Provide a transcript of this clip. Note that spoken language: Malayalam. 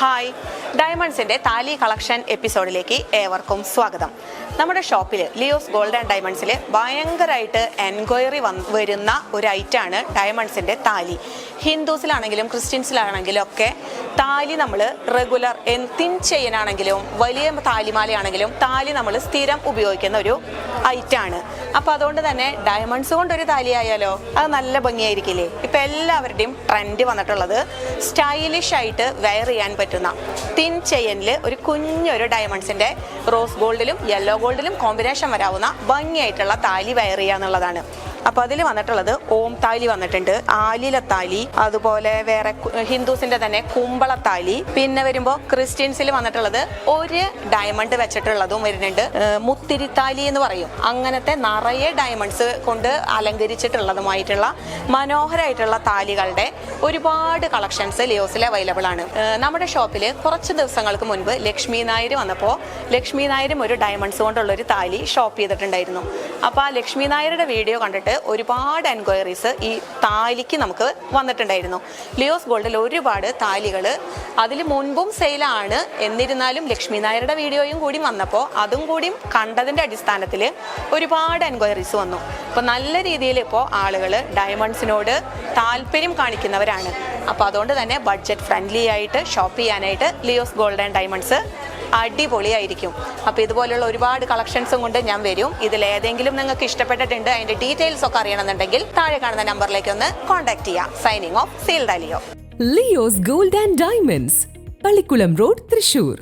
ഹായ്. ഡയമണ്ട്സിന്റെ താലി കളക്ഷൻ എപ്പിസോഡിലേക്ക് ഏവർക്കും സ്വാഗതം. നമ്മുടെ ഷോപ്പിൽ ലിയോസ് ഗോൾഡ് ആൻഡ് ഡയമണ്ട്സിൽ ഭയങ്കരമായിട്ട് എൻക്വയറി വന്ന് വരുന്ന ഒരു ഐറ്റാണ് ഡയമണ്ട്സിന്റെ താലി. ഹിന്ദുസിലാണെങ്കിലും ക്രിസ്ത്യൻസിലാണെങ്കിലും ഒക്കെ താലി നമ്മൾ റെഗുലർ എൻ തിൻ ചെയ്യാനാണെങ്കിലും വലിയ താലിമാലയാണെങ്കിലും താലി നമ്മൾ സ്ഥിരം ഉപയോഗിക്കുന്ന ഒരു ഐറ്റാണ്. അപ്പോൾ അതുകൊണ്ട് തന്നെ ഡയമണ്ട്സ് കൊണ്ടൊരു താലി ആയാലോ അത് നല്ല ഭംഗിയായിരിക്കില്ലേ? ഇപ്പോൾ എല്ലാവരുടെയും ട്രെൻഡ് വന്നിട്ടുള്ളത് സ്റ്റൈലിഷ് ആയിട്ട് വെയർ ചെയ്യാൻ പറ്റുന്ന തിൻ ചെയിനിൽ ഒരു കുഞ്ഞൊരു ഡയമണ്ട്സിന്റെ റോസ് ഗോൾഡിലും യെല്ലോ ഗോൾഡിലും കോമ്പിനേഷൻ വരാവുന്ന ഭംഗിയായിട്ടുള്ള താലി വെയർ എന്നുള്ളതാണ് അപ്പോൾ അതിൽ വന്നിട്ടുള്ളത് ഓം താലി വന്നിട്ടുണ്ട് ആലിലത്താലി അതുപോലെ വേറെ ഹിന്ദുസിന്റെ തന്നെ കുമ്പളത്താലി. പിന്നെ വരുമ്പോ ക്രിസ്ത്യൻസിൽ വന്നിട്ടുള്ളത് ഒരു ഡയമണ്ട് വെച്ചിട്ടുള്ളതും വരുന്നുണ്ട്. മുത്തിരിത്താലി എന്ന് പറയും. അങ്ങനത്തെ നിറയെ ഡയമണ്ട്സ് കൊണ്ട് അലങ്കരിച്ചിട്ടുള്ളതുമായിട്ടുള്ള മനോഹരമായിട്ടുള്ള താലികളുടെ ഒരുപാട് കളക്ഷൻസ് ലിയോസിൽ അവൈലബിൾ ആണ്. നമ്മുടെ ഷോപ്പിൽ കുറച്ച് ദിവസങ്ങൾക്ക് മുൻപ് ലക്ഷ്മി നായർ വന്നപ്പോൾ ലക്ഷ്മി നായരും ഒരു ഡയമണ്ട്സ് കൊണ്ടുള്ള ഒരു താലി ഷോപ്പ് ചെയ്തിട്ടുണ്ടായിരുന്നു. അപ്പോൾ ആ ലക്ഷ്മി നായരുടെ വീഡിയോ കണ്ടിട്ട് ഒരുപാട് എൻക്വയറീസ് ഈ താലിക്ക് നമുക്ക് വന്നിട്ടുണ്ടായിരുന്നു. ലിയോസ് ഗോൾഡിൽ ഒരുപാട് താലികൾ അതിൽ മുൻപും സെയിലാണ്. എന്നിരുന്നാലും ലക്ഷ്മി നായരുടെ വീഡിയോയും കൂടി വന്നപ്പോൾ അതും കൂടി കണ്ടതിന്റെ അടിസ്ഥാനത്തിൽ ഒരുപാട് എൻക്വയറീസ് വന്നു. അപ്പോൾ നല്ല രീതിയിൽ ഇപ്പോൾ ആളുകൾ ഡയമണ്ട്സിനോട് താല്പര്യം കാണിക്കുന്നവരാണ്. അപ്പോൾ അതുകൊണ്ട് തന്നെ ബഡ്ജറ്റ് ഫ്രണ്ട്ലി ആയിട്ട് ഷോപ്പ് ചെയ്യാനായിട്ട് ലിയോസ് ഗോൾഡ് ആൻഡ് ഡയമണ്ട്സ് അടിപൊളിയായിരിക്കും. അപ്പോൾ ഇതുപോലുള്ള ഒരുപാട് കളക്ഷൻസും കൊണ്ട് ഞാൻ വരും. ഇതിൽ ഏതെങ്കിലും നിങ്ങൾക്ക് ഇഷ്ടപ്പെട്ടിട്ടുണ്ട് അതിന്റെ ഡീറ്റെയിൽസ് ഒക്കെ അറിയണമെന്നുണ്ടെങ്കിൽ താഴെ കാണുന്ന നമ്പറിലേക്ക് ഒന്ന് കോൺടാക്ട് ചെയ്യാം. സൈനിങ് ഓഫ് സീൽഡ് അലിയോ Leo's gold and diamonds Pallikulam road Thrissur